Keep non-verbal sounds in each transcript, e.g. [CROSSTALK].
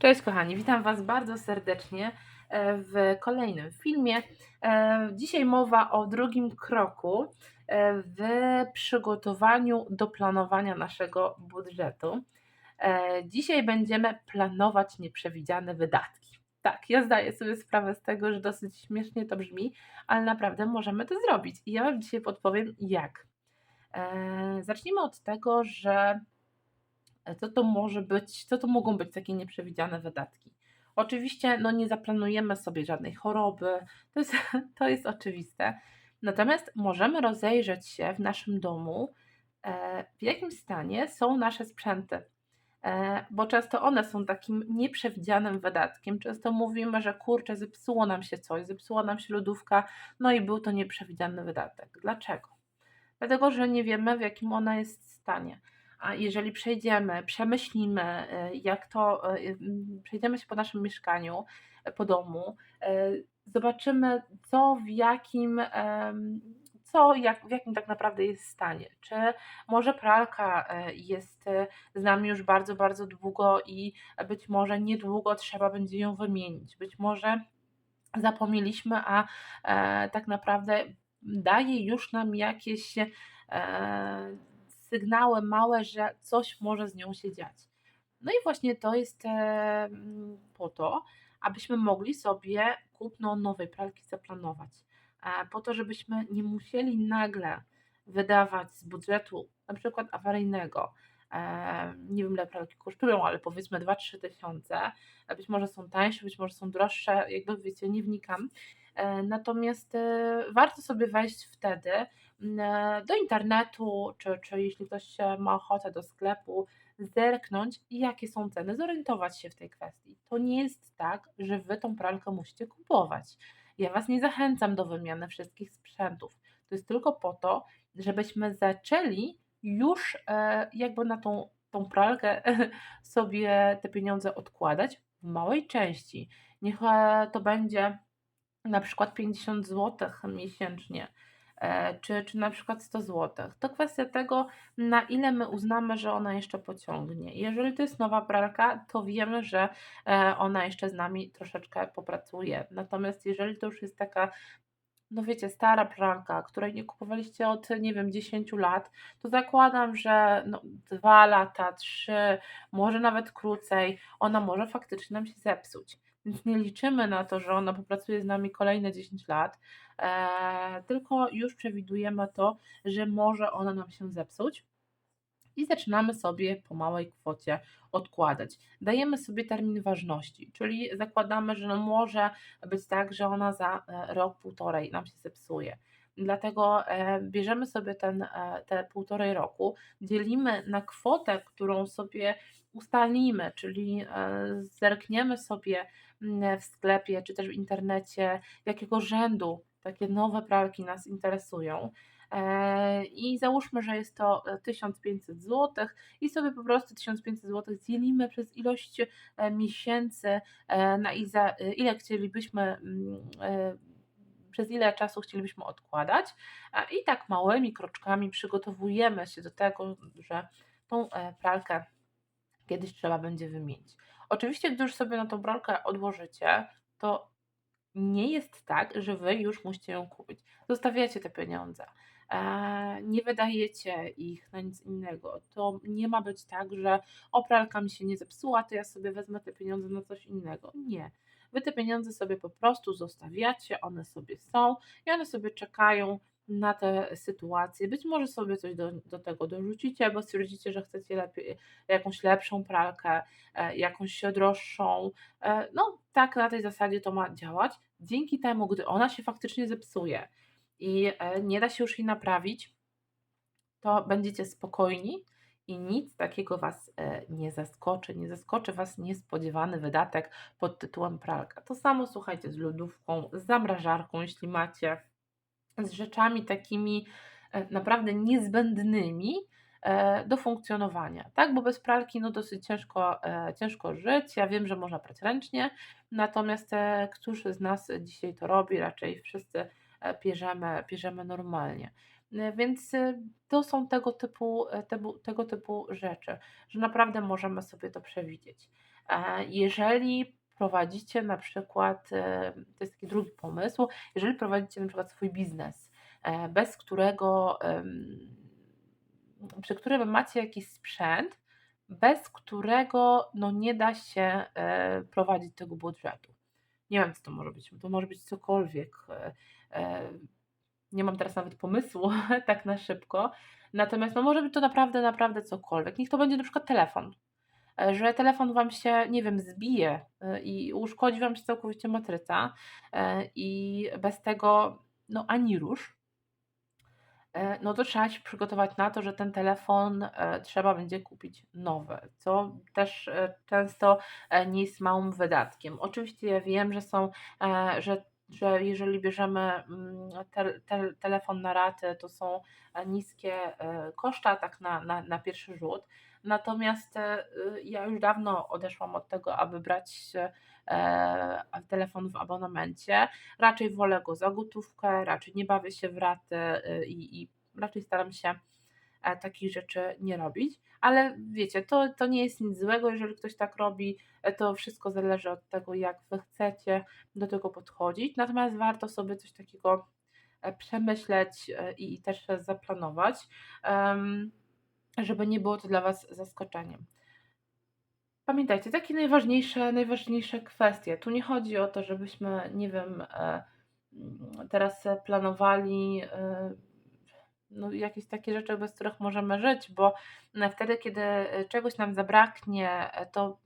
Cześć kochani, witam Was bardzo serdecznie e, w kolejnym filmie. E, Dzisiaj mowa o drugim kroku e, w przygotowaniu do planowania naszego budżetu. Dzisiaj będziemy planować nieprzewidziane wydatki. Tak, ja zdaję sobie sprawę z tego, że dosyć śmiesznie to brzmi, ale naprawdę możemy to zrobić. I ja Wam dzisiaj podpowiem jak. Zacznijmy od tego, że co to może być, co to mogą być takie nieprzewidziane wydatki? Oczywiście no nie zaplanujemy sobie żadnej choroby, to jest, [LAUGHS] to jest oczywiste. Natomiast możemy rozejrzeć się w naszym domu, e, w jakim stanie są nasze sprzęty. E, Bo często one są takim nieprzewidzianym wydatkiem. Często mówimy, że kurczę, zepsuło nam się coś, zepsuła nam się lodówka, no i był to nieprzewidziany wydatek. Dlaczego? Dlatego, że nie wiemy, w jakim ona jest stanie. A jeżeli przejdziemy, przemyślimy, e, jak to, e, przejdziemy się po naszym mieszkaniu, e, po domu, zobaczymy, co w jakim, co jak, w jakim tak naprawdę jest stanie. Czy może pralka jest z nami już bardzo, bardzo długo i być może niedługo trzeba będzie ją wymienić. Być może zapomnieliśmy, a tak naprawdę daje już nam jakieś sygnały małe, że coś może z nią się dziać. No i właśnie to jest po to, abyśmy mogli sobie kupno nowej pralki zaplanować. E, po to, żebyśmy nie musieli nagle wydawać z budżetu na przykład awaryjnego. E, nie wiem, ile pralki kosztują, ale powiedzmy 2-3 tysiące. Być może są tańsze, być może są droższe, jakby wiecie, nie wnikam. E, Natomiast warto sobie wejść wtedy do internetu, czy, czy jeśli ktoś e, ma ochotę do sklepu, zerknąć, jakie są ceny, zorientować się w tej kwestii. To nie jest tak, że wy tą pralkę musicie kupować. Ja was nie zachęcam do wymiany wszystkich sprzętów. To jest tylko po to, żebyśmy zaczęli już e, jakby na tą, tą pralkę [LAUGHS] sobie te pieniądze odkładać w małej części. Niech e, to będzie na przykład 50 zł miesięcznie, e, czy, czy na przykład 100 zł. To kwestia tego, na ile my uznamy, że ona jeszcze pociągnie. Jeżeli to jest nowa pralka, to wiemy, że e, ona jeszcze z nami troszeczkę popracuje. Natomiast jeżeli to już jest taka no wiecie, stara pralka, której nie kupowaliście od, nie wiem, 10 lat, to zakładam, że no, 2 lata, 3, może nawet krócej, ona może faktycznie nam się zepsuć. Więc nie liczymy na to, że ona popracuje z nami kolejne 10 lat, e, tylko już przewidujemy to, że może ona nam się zepsuć i zaczynamy sobie po małej kwocie odkładać. Dajemy sobie termin ważności, czyli zakładamy, że no może być tak, że ona za e, rok, półtorej nam się zepsuje. Dlatego e, bierzemy sobie ten, e, te półtorej roku, dzielimy na kwotę, którą sobie ustalimy, czyli zerkniemy sobie w sklepie czy też w internecie, jakiego rzędu takie nowe pralki nas interesują. E, I załóżmy, że jest to e, 1500 zł i sobie po prostu 1500 zł dzielimy przez ilość e, miesięcy, e, na e, ile chcielibyśmy, e, przez ile czasu chcielibyśmy odkładać. I tak małymi kroczkami przygotowujemy się do tego, że tą e, pralkę kiedyś trzeba będzie wymienić. Oczywiście, gdy już sobie na tą pralkę odłożycie, to nie jest tak, że wy już musicie ją kupić. Zostawiacie te pieniądze. Eee, nie wydajecie ich na nic innego. To nie ma być tak, że o pralka mi się nie zepsuła, to ja sobie wezmę te pieniądze na coś innego. Nie. Wy te pieniądze sobie po prostu zostawiacie, one sobie są i one sobie czekają na te sytuacje. Być może sobie coś do, do tego dorzucicie, bo stwierdzicie, że chcecie lepiej, jakąś lepszą pralkę, e, jakąś droższą. E, no, tak na tej zasadzie to ma działać. Dzięki temu, gdy ona się faktycznie zepsuje i e, nie da się już jej naprawić, to będziecie spokojni i nic takiego Was nie zaskoczy. Nie zaskoczy Was niespodziewany wydatek pod tytułem pralka. To samo słuchajcie z lodówką, z zamrażarką, jeśli macie, z rzeczami takimi e, naprawdę niezbędnymi e, do funkcjonowania, tak? Bo bez pralki no dosyć ciężko, e, ciężko żyć. Ja wiem, że można prać ręcznie, natomiast któż z nas dzisiaj to robi? Raczej wszyscy pierzemy, pierzemy normalnie. Więc to są tego typu, tego, tego typu rzeczy, że naprawdę możemy sobie to przewidzieć. Jeżeli prowadzicie na przykład, e, to jest taki drugi pomysł, jeżeli prowadzicie na przykład swój biznes, e, bez którego, przy którym macie jakiś sprzęt, bez którego no, nie da się e, prowadzić tego budżetu. Nie wiem, co to może być. To może być cokolwiek. Nie mam teraz nawet pomysłu [LAUGHS] tak na szybko. Natomiast no, może być to naprawdę, naprawdę cokolwiek. Niech to będzie na przykład telefon. E, Że telefon wam się, nie wiem, zbije e, i uszkodzi wam się całkowicie matryca e, i bez tego, no ani rusz, no to trzeba się przygotować na to, że ten telefon trzeba będzie kupić nowy, co też często nie jest małym wydatkiem. Oczywiście ja wiem, że są, że, że jeżeli bierzemy mm, te, te, telefon na raty, to są niskie koszta, tak na, na, na pierwszy rzut. Natomiast e, ja już dawno odeszłam od tego, aby brać e, telefon w abonamencie. Raczej wolę go za gotówkę, raczej nie bawię się w raty y, i, i raczej staram się e, takich rzeczy nie robić. Ale wiecie, to, to nie jest nic złego, jeżeli ktoś tak robi. e, To wszystko zależy od tego, jak wy chcecie do tego podchodzić. Natomiast warto sobie coś takiego e, przemyśleć e, i, i też zaplanować, em, żeby nie było to dla was zaskoczeniem. Pamiętajcie, takie najważniejsze, najważniejsze kwestie. Tu nie chodzi o to, żebyśmy, nie wiem, e, mm, teraz planowali e, no, jakieś takie rzeczy, bez których możemy żyć, bo e, wtedy, kiedy e, czegoś nam zabraknie, to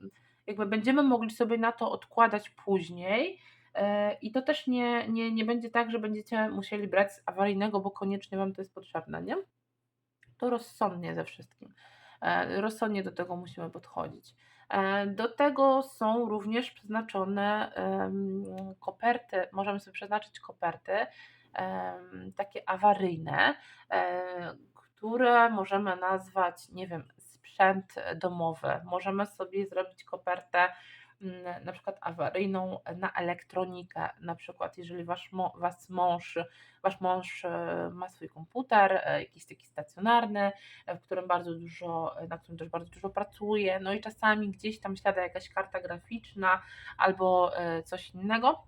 jakby będziemy mogli sobie na to odkładać później. I to też nie, nie, nie będzie tak, że będziecie musieli brać z awaryjnego, bo koniecznie Wam to jest potrzebne, nie? To rozsądnie ze wszystkim. E, Rozsądnie do tego musimy podchodzić. E, Do tego są również przeznaczone koperty, możemy sobie przeznaczyć koperty takie awaryjne, e, które możemy nazwać, nie wiem, sprzęt domowy. Możemy sobie zrobić kopertę na przykład awaryjną na elektronikę, na przykład jeżeli wasz, was mąż, wasz mąż e, ma swój komputer, e, jakiś taki stacjonarny, e, w którym bardzo dużo, na którym też bardzo dużo pracuje, no i czasami gdzieś tam siada jakaś karta graficzna albo e, coś innego,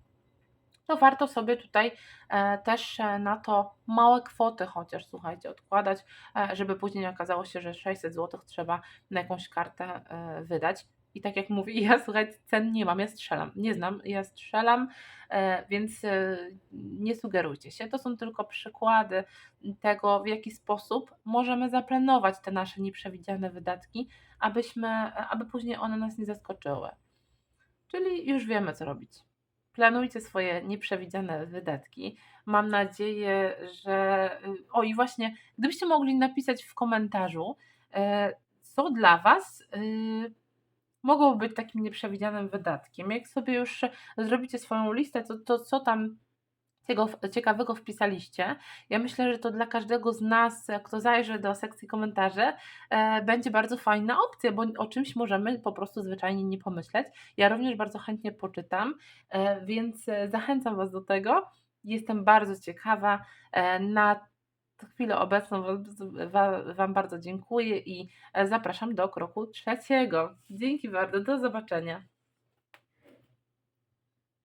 to warto sobie tutaj e, też e, na to małe kwoty chociaż, słuchajcie, odkładać, e, żeby później nie okazało się, że 600 zł trzeba na jakąś kartę e, wydać. I tak jak mówię, [LAUGHS] ja słuchajcie, cen nie mam, ja strzelam, nie znam, ja strzelam, e, więc e, nie sugerujcie się. To są tylko przykłady tego, w jaki sposób możemy zaplanować te nasze nieprzewidziane wydatki, abyśmy, aby później one nas nie zaskoczyły. Czyli już wiemy, co robić. Planujcie swoje nieprzewidziane wydatki. Mam nadzieję, że. y, O, i właśnie, gdybyście mogli napisać w komentarzu, e, co dla Was mogłoby być takim nieprzewidzianym wydatkiem. Jak sobie już zrobicie swoją listę, to, to co tam tego ciekawego wpisaliście. Ja myślę, że to dla każdego z nas, kto zajrzy do sekcji komentarzy, e, będzie bardzo fajna opcja, bo o czymś możemy po prostu zwyczajnie nie pomyśleć. Ja również bardzo chętnie poczytam, e, więc e, zachęcam Was do tego. Jestem bardzo ciekawa. E, na chwilę obecną Wam bardzo dziękuję i e, zapraszam do kroku trzeciego. Dzięki bardzo, do zobaczenia.